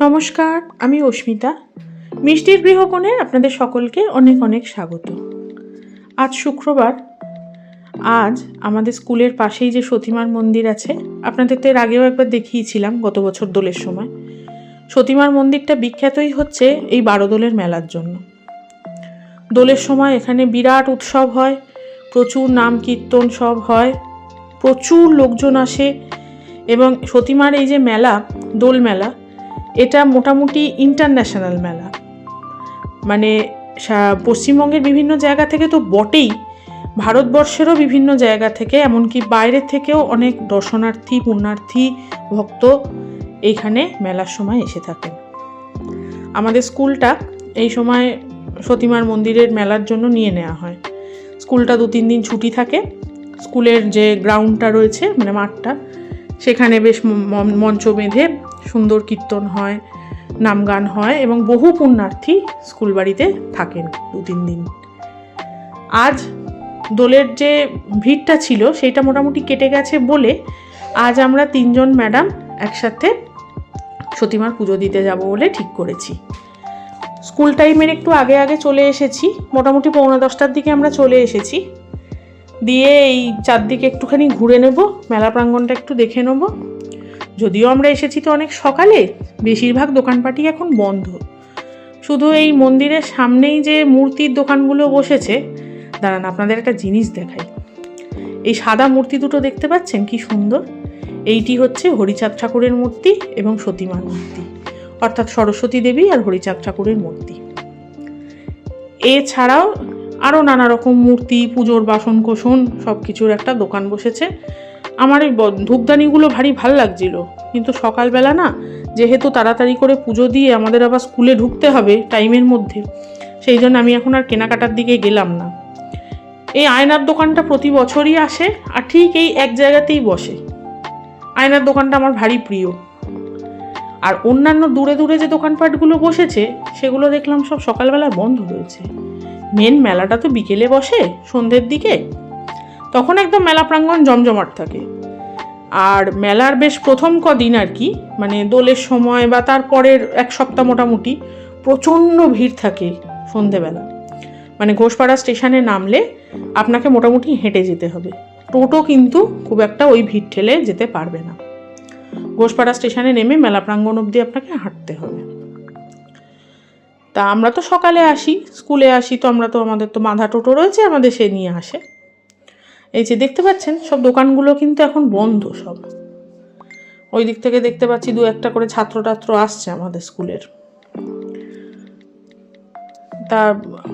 নমস্কার, আমি অস্মিতা। মিষ্টির গৃহকোণে আপনাদের সকলকে অনেক অনেক স্বাগত। আজ শুক্রবার। আজ আমাদের স্কুলের পাশেই যে সতীমার মন্দির আছে, আপনাদের তো এর আগেও একবার দেখিয়েছিলাম গত বছর দোলের সময়। সতীমার মন্দিরটা বিখ্যাতই হচ্ছে এই বারো দোলের মেলার জন্য। দোলের সময় এখানে বিরাট উৎসব হয়, প্রচুর নাম কীর্তন সব হয়, প্রচুর লোকজন আসে এবং সতীমার এই যে মেলা, দোল মেলা এটা মোটামুটি ইন্টারন্যাশনাল মেলা। মানে পশ্চিমবঙ্গের বিভিন্ন জায়গা থেকে তো বটেই, ভারতবর্ষেরও বিভিন্ন জায়গা থেকে, এমনকি বাইরের থেকেও অনেক দর্শনার্থী, পুণ্যার্থী, ভক্ত এইখানে মেলার সময় এসে থাকেন। আমাদের স্কুলটা এই সময় সতীমার মন্দিরের মেলার জন্য নিয়ে নেওয়া হয়। স্কুলটা দু তিন দিন ছুটি থাকে। স্কুলের যে গ্রাউন্ডটা রয়েছে মানে মাঠটা, সেখানে বেশ মঞ্চ বেঁধে সুন্দর কীর্তন হয় নাম গান হয় এবং বহু পুণ্যার্থী স্কুল বাড়িতে থাকেন দু তিন দিন। আজ দোলের যে ভিড়টা ছিল সেটা মোটামুটি কেটে গেছে বলে আজ আমরা তিনজন ম্যাডাম একসাথে সতীমার পুজো দিতে যাব বলে ঠিক করেছি। স্কুল টাইমের একটু আগে আগে চলে এসেছি, মোটামুটি পৌনে দশটার দিকে আমরা চলে এসেছি। দিয়ে এই চারদিকে একটুখানি ঘুরে নেব, মেলা প্রাঙ্গণটা একটু দেখে নেব। যদিও আমরা এসেছি তো অনেক সকালে, বেশিরভাগ দোকানপাটি এখন বন্ধ। শুধু এই মন্দিরের সামনেই যে মূর্তির দোকানগুলো বসেছে, দাঁড়ান আপনাদের একটা জিনিস দেখাই। এই সাদা মূর্তি দুটো দেখতে পাচ্ছেন? কি সুন্দর। এইটি হচ্ছে হরিচাঁদ ঠাকুরের মূর্তি এবং সতীমার মূর্তি। অর্থাৎ সরস্বতী দেবী আর হরিচাঁদ ঠাকুরের মূর্তি। এছাড়াও আরও নানা রকম মূর্তি, পুজোর বাসন কোসন সব কিছুর একটা দোকান বসেছে। আমার এই ধূপদানিগুলো ভারী ভালো লাগছিল। কিন্তু সকালবেলা না, যেহেতু তাড়াতাড়ি করে পুজো দিয়ে আমাদের আবার স্কুলে ঢুকতে হবে টাইমের মধ্যে, সেই জন্য আমি এখন আর কেনাকাটার দিকে গেলাম না। এই আয়নার দোকানটা প্রতি বছরই আসে, আর ঠিক এই এক জায়গাতেই বসে। আয়নার দোকানটা আমার ভারী প্রিয়। আর অন্যান্য দূরে দূরে যে দোকানপাটগুলো বসেছে, সেগুলো দেখলাম সব সকালবেলা বন্ধ রয়েছে। মেন মেলাটা তো বিকেলে বসে, সন্ধ্যের দিকে। তখন একদম মেলা প্রাঙ্গণ জমজমাট থাকে। আর মেলার বেশ প্রথম কদিন আর কি মানে দোলের সময় বা তারপরের এক সপ্তাহ মোটামুটি প্রচণ্ড ভিড় থাকে সন্ধেবেলা। মানে ঘোষপাড়া স্টেশনে নামলে আপনাকে মোটামুটি হেঁটে যেতে হবে। টোটো কিন্তু খুব একটা ওই ভিড় ঠেলে যেতে পারবে না। ঘোষপাড়া স্টেশনে নেমে মেলা প্রাঙ্গণ অবধি আপনাকে হাঁটতে হবে। তা আমরা তো সকালে আসি, স্কুলে আসি, তো আমরা তো, আমাদের তো মাধা টোটো রয়েছে, আমাদের সে নিয়ে আসে। এই যে দেখতে পাচ্ছেন, সব দোকানগুলো কিন্তু এখন বন্ধ সব। ওই দিক থেকে দেখতে পাচ্ছি দু একটা করে ছাত্র টাত্র আসছে আমাদের স্কুলের। তা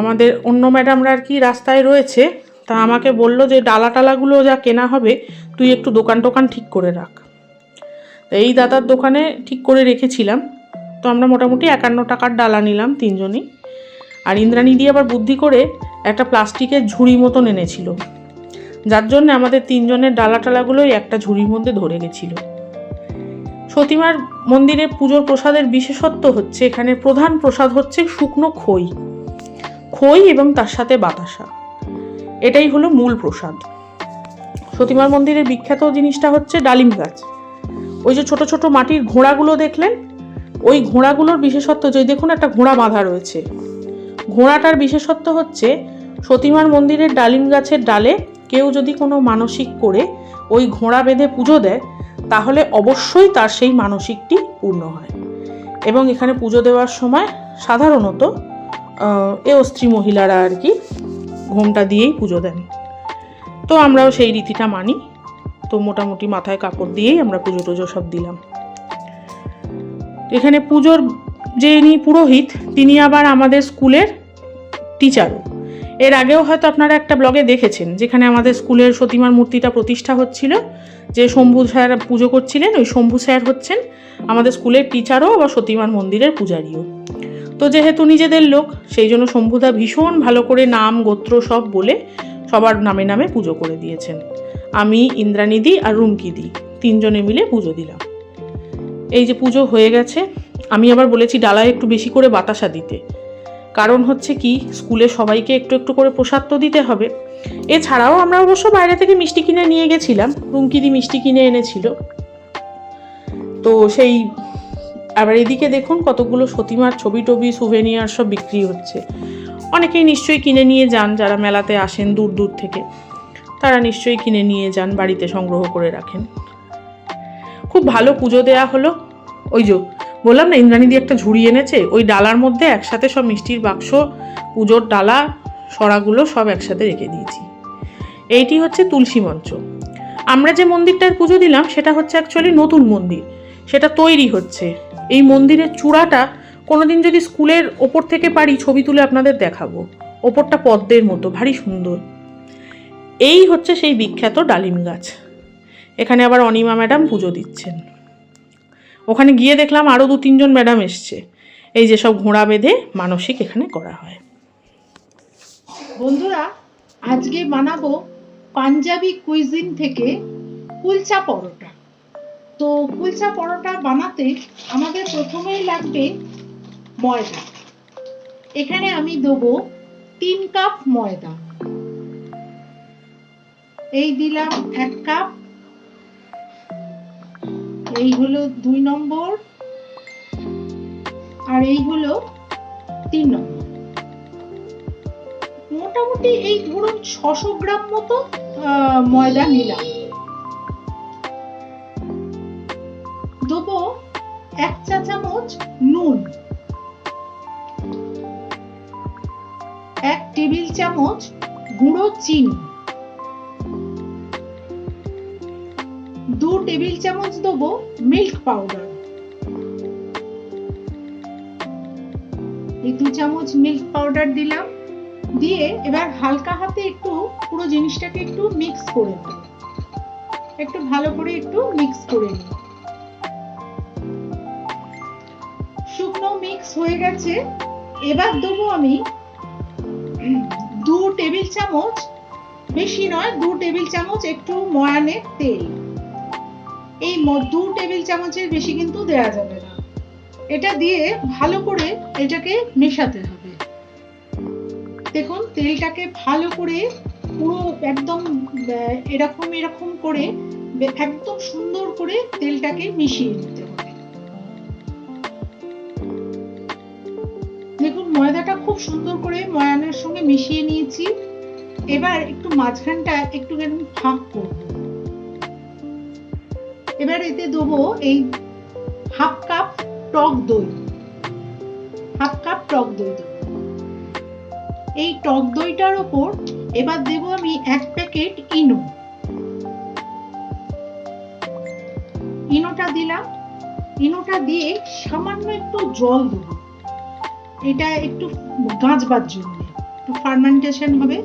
আমাদের অন্য ম্যাডামরা আর কি রাস্তায় রয়েছে, তা আমাকে বলল যে ডালা টালাগুলো যা কেনা হবে, তুই একটু দোকান টোকান ঠিক করে রাখ। তা এই দাদার দোকানে ঠিক করে রেখেছিলাম, তো আমরা মোটামুটি একান্ন টাকার ডালা নিলাম তিনজনই। আর ইন্দ্রাণী দিয়ে আবার বুদ্ধি করে একটা প্লাস্টিকের ঝুড়ি মতন এনেছিল। যার জন্য আমাদের তিনজনের ডালা টালাগুলোই একটা ঝুড়ির মধ্যে ধরে গেছিল। সতীমার মন্দিরে পুজোর প্রসাদের বিশেষত্ব হচ্ছে, এখানে প্রধান প্রসাদ হচ্ছে শুকনো খই। খই এবং তার সাথে বাতাসা। এটাই হলো মূল প্রসাদ। সতীমার মন্দিরের বিখ্যাত জিনিসটা হচ্ছে ডালিম গাছ। ওই যে ছোট ছোট মাটির ঘোড়াগুলো দেখলেন? ওই ঘোড়াগুলোর বিশেষত্ব যে দেখুন একটা ঘোড়া বাঁধা রয়েছে। ঘোড়াটার বিশেষত্ব হচ্ছে সতীমার মন্দিরের ডালিম গাছের ডালে কেউ যদি কোনো মানসিক করে ওই ঘোড়া বেঁধে পুজো দেয় তাহলে অবশ্যই তার সেই মানসিকটি পূর্ণ হয়। এবং এখানে পুজো দেওয়ার সময় সাধারণত আহ, এ স্ত্রী মহিলারা আর কি ঘোমটা দিয়েই পুজো দেন। তো আমরাও সেই রীতিটা মানি। তো মোটামুটি মাথায় কাপড় দিয়েই আমরা পুজো টুজো সব দিলাম। এখানে পুজোর যে ইনি পুরোহিত তিনি আবার আমাদের স্কুলের টিচারও। এর আগেও হয়তো আপনারা একটা ব্লগে দেখেছেন, যেখানে আমাদের স্কুলের সতীমার মূর্তিটা প্রতিষ্ঠা হচ্ছিল, যে শম্ভু স্যার পুজো করছিলেন, ওই শম্ভু স্যার হচ্ছেন আমাদের স্কুলের টিচারও আবার সতীমার মন্দিরের পূজারীও। তো যেহেতু নিজেদের লোক, সেই জন্য শম্ভুদা ভীষণ ভালো করে নাম, গোত্র সব বলে সবার নামে নামে পুজো করে দিয়েছেন। আমি, ইন্দ্রাণীদি আর রুমকিদি, তিনজনে মিলে পুজো দিলাম। এই যে পুজো হয়ে গেছে, আমি আবার বলেছি ডালায় একটু বেশি করে বাতাসা দিতে। কারণ হচ্ছে কি, স্কুলে সবাইকে একটু একটু করে প্রসাদ তো দিতে হবে। এছাড়াও আমরা অবশ্য বাইরে থেকে মিষ্টি কিনে নিয়ে গেছিলাম, রুমকিদি মিষ্টি কিনে এনেছিল। তো সেই, আবার এদিকে দেখুন কতগুলো সতীমার ছবি টবি সুভেনিয়ার সব বিক্রি হচ্ছে। অনেকেই নিশ্চয়ই কিনে নিয়ে যান, যারা মেলাতে আসেন দূর দূর থেকে। তারা নিশ্চয়ই কিনে নিয়ে যান, বাড়িতে সংগ্রহ করে রাখেন। খুব ভালো পুজো দেয়া হলো। ওই যে বললাম না, ইন্দ্রাণী দিয়ে একটা ঝুড়ি এনেছে, ওই ডালার মধ্যে একসাথে সব মিষ্টির বাক্স, পুজোর ডালা, সরাগুলো সব একসাথে রেখে দিয়েছি। এইটি হচ্ছে তুলসী মঞ্চ। আমরা যে মন্দিরটার পুজো দিলাম, সেটা হচ্ছে অ্যাকচুয়ালি নতুন মন্দির। সেটা তৈরি হচ্ছে। এই মন্দিরের চূড়াটা কোনোদিন যদি স্কুলের ওপর থেকে পারি, ছবি তুলে আপনাদের দেখাবো। ওপরটা পদ্মের মতো, ভারী সুন্দর। এই হচ্ছে সেই বিখ্যাত ডালিম গাছ। এখানে আবার অনিমা ম্যাডাম পুজো দিচ্ছেন। ওখানে গিয়ে দেখলাম আরও দু তিনজন ম্যাডাম এসছে। এই যে সব ঘোড়া বেঁধে মানসিক এখানে করা হয়। বন্ধুরা, আজকে বানাবো পাঞ্জাবি কুইজিন থেকে কুলচা পরোটা। তো কুলচা পরোটা বানাতে আমাদের প্রথমেই লাগবে ময়দা। এখানে আমি দেবো তিন কাপ ময়দা। এই দিলাম এক কাপ এই হলো দুই নম্বর আর এই হলো তিন নম্বর। মোটামুটি এই ধরুন ছশো গ্রাম মতো ময়দা নিলাম। দেবো এক চা চামচ নুন। এক টেবিল চামচ গুঁড়ো চিনি। টেবিল চামচ দেবো মিল্ক পাউডার। এই দু চামচ মিল্ক পাউডার দিলাম। দিয়ে এবার হালকা হাতে একটু পুরো জিনিসটাকে একটু মিক্স করে নেব। একটু ভালো করে একটু মিক্স করে নিই শুকনো মিক্স হয়ে গেছে। এবার দেবো আমি দু টেবিল চামচ, বেশি নয়, দু টেবিল চামচ একটু ময়ানের তেল। এই দু টেবিল চামচের বেশি কিন্তু দেয়া যাবে না। এটা দিয়ে ভালো করে এটাকে মেশাতে হবে। দেখুন, তেলটাকে ভালো করে পুরো একদম এরকম এরকম করে একদম সুন্দর করে তেলটাকে মিশিয়ে নিতে হবে। দেখুন, ময়দাটা খুব সুন্দর করে ময়ানের সঙ্গে মিশিয়ে নিয়েছি। এবার একটু মাঝখানটা একটু ফাঁক করব। এবার এতে দেবো এই হাফ কাপ টক দই। হাফ কাপ টক দই দেবো। এই টক দইটার ওপর এবার দেব আমি এক প্যাকেট ইনো। ইনোটা দিলাম। ইনোটা দিয়ে সামান্য একটু জল দেবো। এটা একটু গাছবার জন্য। একটু ফার্মেন্টেশন হবে।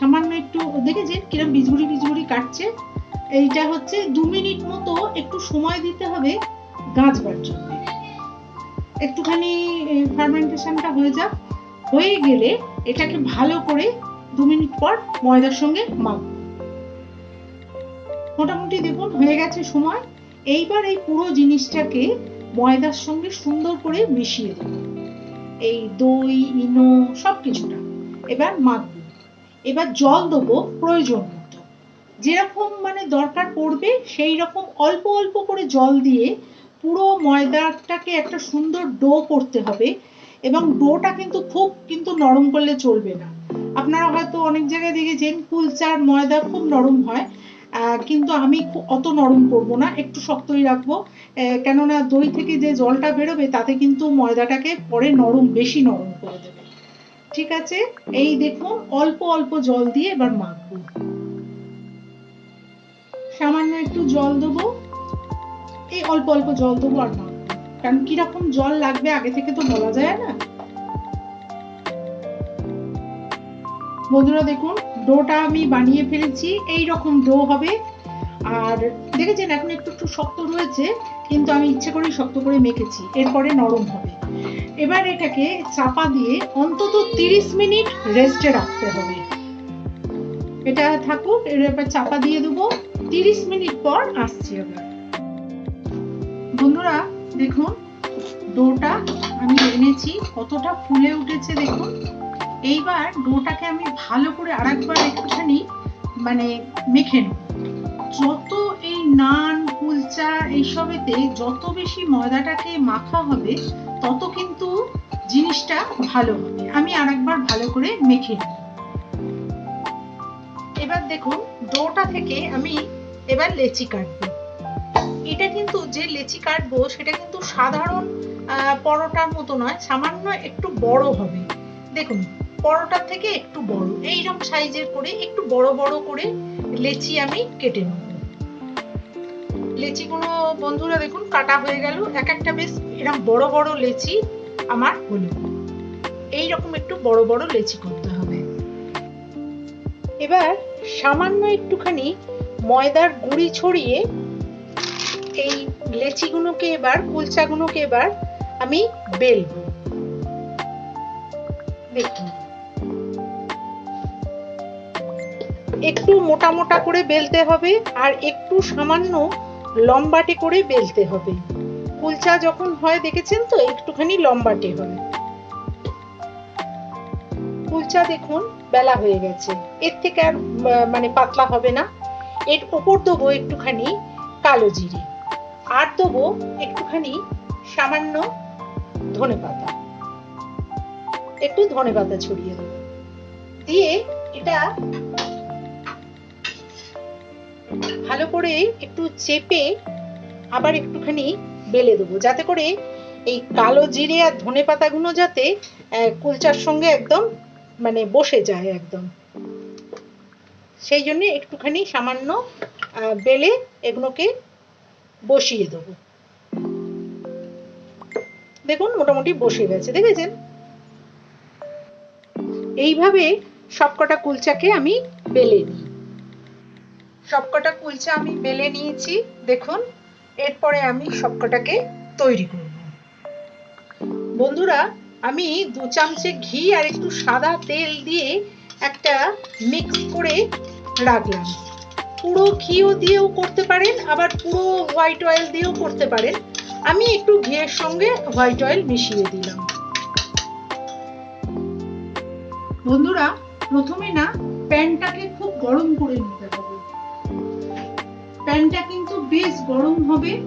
সামান্য একটু, দেখেছেন কিরম বিজগুড়ি বিজগুড়ি কাটছে? এইটা হচ্ছে দু মিনিট মতো একটু সময় দিতে হবে গাছবার জন্য একটুখানি ফার্মেন্টেশনটা হয়ে যাক। হয়ে গেলে এটাকে ভালো করে দু মিনিট পর ময়দার সঙ্গে মাখবো। মোটামুটি দেখুন, হয়ে গেছে সময়। এইবার এই পুরো জিনিসটাকে ময়দার সঙ্গে সুন্দর করে মিশিয়ে দেবো। এই দই, ইনো সব কিছুটা এবার মাখবো। এবার জল দেবো প্রয়োজন যেরকম মানে দরকার পড়বে সেই রকম অল্প অল্প করে জল দিয়ে পুরো ময়দাটাকে একটা সুন্দর ডো করতে হবে এবং ডোটা কিন্তু খুব কিন্তু নরম করলে চলবে না। আপনারা হয়তো অনেক জায়গায় দেখেছেন, কুলচার ময়দা খুব নরম হয় কিন্তু আমি অত নরম করব না, একটু শক্তই রাখব কেননা দই থেকে যে জলটা বেরোবে, তাতে কিন্তু ময়দাটাকে পরে নরম, বেশি নরম করে দেবে। ঠিক আছে? এই দেখুন, অল্প অল্প জল দিয়ে এবার মাখবো। সামান্য একটু জল দেবো। এই অল্প অল্প জল দেবো আর না। কারণ কীরকম জল লাগবে আগে থেকে তো বলা যায় না। বন্ধুরা দেখুন, ডোটা আমি বানিয়ে ফেলেছি এই রকম ডো হবে। আর দেখেছেন, এখন একটু একটু শক্ত রয়েছে, কিন্তু আমি ইচ্ছে করেই শক্ত করে মেখেছি, এরপরে নরম হবে। এবার এটাকে চাপা দিয়ে অন্তত 30 মিনিট রেস্টে রাখতে হবে। এটা থাকুক, এবার চাপা দিয়ে দেবো। 30 মিনিট পর আসছি আবার বন্ধুরা, দেখুন, ডোটা আমি এনেছি, কতটা ফুলে উঠেছে দেখুন। এইবার ডোটাকে আমি ভালো করে আরেকবার একটুখানি মানে মেখে নেব। যত এই নান, কুলচা এইসবেতে যত বেশি ময়দাটাকে মাখা হবে, তত কিন্তু জিনিসটা ভালো হবে। আমি আরেকবার ভালো করে মেখে নিই এবার দেখুন, ডোটা থেকে আমি এবার লেচি কাটবো। এটা কিন্তু যে লেচি কাটবো, সেটা কিন্তু সাধারণ পরোটার মতো নয়, সামান্য একটু বড় হবে। দেখুন, পরোটার থেকে একটু বড়, এইরকম সাইজের করে একটু বড় বড় করে লেচি আমি কেটে নেব। লেচিগুলো বন্ধুরা দেখুন, কাটা হয়ে গেল, এক একটা বেশ এরকম বড় বড় লেচি আমার হলো। এইরকম একটু বড় বড় লেচি করতে হবে। এবার সামান্য একটুখানি ময়দার গুঁড়ি ছড়িয়ে এই লেচিগুলোকে এবার, কুলচাগুলোকে এবার আমি বেলবো দেখুন একটু মোটা মোটা করে বেলতে হবে আর একটু সামান্য লম্বাটে করে বেলতে হবে। কুলচা যখন হয়, দেখেছেন তো? একটুখানি লম্বাটে হয় কুলচা দেখুন, বেলা হয়ে গেছে। এর থেকে আর মানে পাতলা হবে না। এর উপর দেবো একটুখানি কালো জিরে। আর দেবো একটুখানি সামান্য ধনে পাতা। একটু ধনে পাতা ছড়িয়ে দেবো। দিয়ে এটা ভালো করে একটু চেপে আবার একটুখানি বেলে দেবো। যাতে করে এই কালো জিরে আর ধনে পাতাগুলো যাতে কুলচার সঙ্গে একদম মানে বসে যায় একদম। সেই জন্য একটুখানি সামান্য বেলে এগুলোকে বসিয়ে দেবো। দেখুন, মোটামুটি বসে গেছে, দেখেছেন? এইভাবে সবকটা কুলচাকে আমি বেলে নিই। সবকটা কুলচা আমি বেলে নিয়েছি, দেখুন, এরপরে আমি সবকটাকে তৈরি করব। বন্ধুরা, আমি দু চামচে ঘি আর একটু সাদা তেল দিয়ে একটা মিক্স করে রাখলাম। পুরো ঘিও দিয়েও করতে পারেন, আবার পুরো হোয়াইট অয়েল দিয়েও করতে পারেন। আমি একটু ঘিয়ের সঙ্গে হোয়াইট অয়েল মিশিয়ে দিলাম। বন্ধুরা, প্রথমে না প্যানটাকে খুব গরম করে নিতে হবে। প্যানটা কিন্তু বেশ গরম হবে,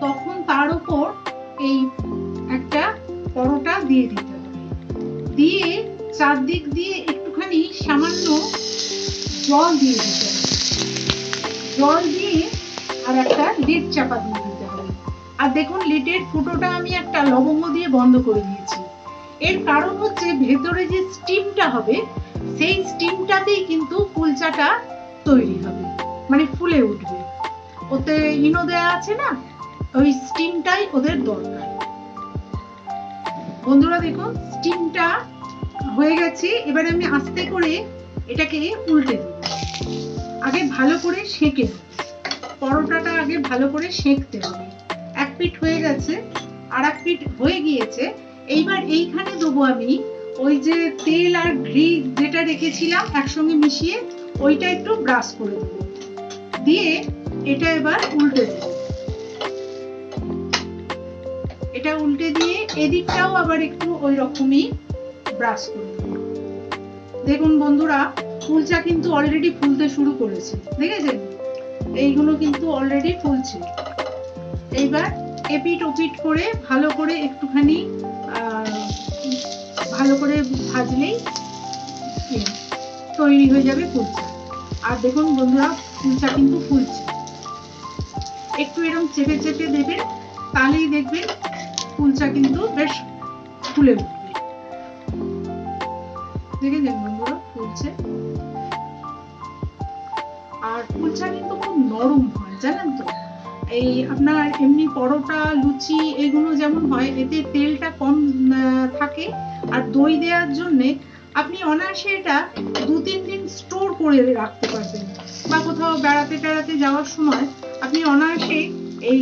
তখন তার উপর এই একটা পরোটা দিয়ে দিতে হবে। দিয়ে চারদিক দিয়ে একটুখানি সামান্য জল দিয়ে দিতে হবে। জল দিয়ে আর একটা লিড চাপা দিয়ে দিতে হবে। আর দেখুন লিডের ফুটোটা আমি একটা লবঙ্গ দিয়ে বন্ধ করে দিয়েছি। এর কারণ হচ্ছে, ভেতরে যে স্টিমটা হবে, সেই স্টিমটাতেই কিন্তু কুলচাটা তৈরি হবে। মানে ফুলে উঠবে। ওতে ইনো দেয়া আছে না? ওই স্টিমটাই ওদের দরকার। বন্ধুরা, দেখুন, স্টিমটা হয়ে গেছে। এবারে আমি আস্তে করে এটাকে উল্টে দেবো আগে ভালো করে সেঁকে দেবো পরোটাটা আগে ভালো করে সেঁকতে হবে। এক পিঠ হয়ে গেছে আর এক পিঠ হয়ে গিয়েছে। এইবার এইখানে দেবো আমি ওই যে তেল আর ঘি যেটা রেখেছিলাম একসঙ্গে মিশিয়ে, ওইটা একটু ব্রাশ করে দেবো। দিয়ে এটা এবার উল্টে দেবো। এটা উল্টে দিয়ে এদিকটাও আবার একটু ওই রকমই ব্রাশ করে দেবো। দেখুন বন্ধুরা ফুলচা কিন্তু অলরেডি ফুলতে শুরু করেছে দেখেছেন? এইগুলো কিন্তু অলরেডি ফুলছে। এইবার এপিট ওপিট করে ভালো করে একটুখানি ভালো করে ভাজলেই ইয়ে, তৈরি হয়ে যাবে কুলচা আর দেখুন বন্ধুরা কুলচা কিন্তু ফুলছে। একটু এরকম চেপে চেপে দেবেন তাহলেই দেখবেন কুলচা কিন্তু বেশ ফুলে উঠবে। দেখেছেন বন্ধুরা ফুলছে আর কুলচা কিন্তু খুব নরম হয়, জানেন তো? এই আপনার এমনি পরোটা, লুচি এগুলো যেমন হয়, এতে তেলটা কম থাকে। আর দই দেওয়ার জন্যে আপনি অনায়াসে এটা দু, তিন দিন স্টোর করে রাখতে পারবেন। বা কোথাও বেড়াতে টেড়াতে যাওয়ার সময় আপনি অনায়াসে এই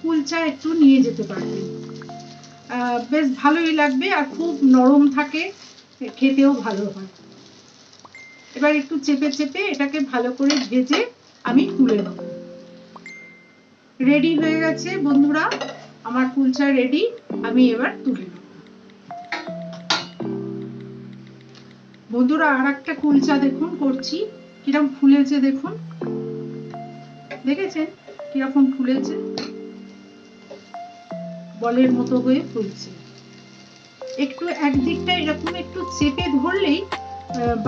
কুলচা একটু নিয়ে যেতে পারবেন। বেশ ভালোই লাগবে আর খুব নরম থাকে। খেতেও ভালো হয়। এবার একটু চেপে চেপে এটাকে ভালো করে ভেজে আমি তুলে নেব। রেডি হয়ে গেছে বন্ধুরা? আমার কুলচা রেডি আমি এবার তুলে নেব। বন্ধুরা আর একটা কুলচা দেখুন, করছি। কিরম ফুলেছে দেখুন। দেখেছেন? কীরকম ফুলেছে? বলের মতো হয়ে ফুলছে। একটু একদিকটা এরকম একটু চেপে ধরলেই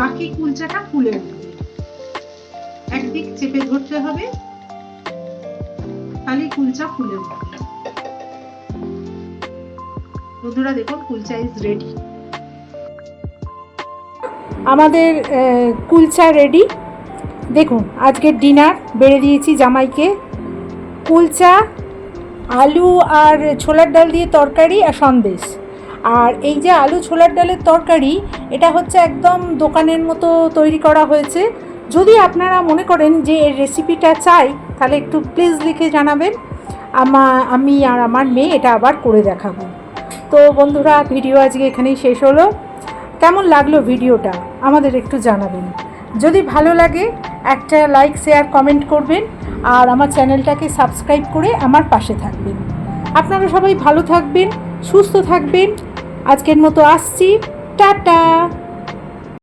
বাকি কুলচাটা ফুলে উঠবে। একদিক চেপে ধরতে হবে তাহলে কুলচা ফুলে উঠবে। বন্ধুরা দেখুন, কুলচা ইজ রেডি আমাদের কুলচা রেডি দেখুন আজকের ডিনার বেড়ে দিয়েছি জামাইকে। কুলচা, আলু আর ছোলার ডাল দিয়ে তরকারি আর সন্দেশ। আর এই যে আলু ছোলার ডালের তরকারি, এটা হচ্ছে একদম দোকানের মতো তৈরি করা হয়েছে। যদি আপনারা মনে করেন যে এর রেসিপিটা চাই, তাহলে একটু প্লিজ লিখে জানাবেন। আমা, আমি আর আমার মেয়ে এটা আবার করে দেখাবো। তো বন্ধুরা, ভিডিও আজকে এখানেই শেষ হলো। কেমন লাগল ভিডিওটা, আমাদের একটু জানাবেন। যদি ভালো লাগে, একটা লাইক শেয়ার কমেন্ট করবেন। আর আমার চ্যানেলটাকে সাবস্ক্রাইব করে আমার পাশে থাকবেন। আপনারা সবাই ভালো থাকবেন, সুস্থ থাকবেন। আজকের মতো আসছি টাটা।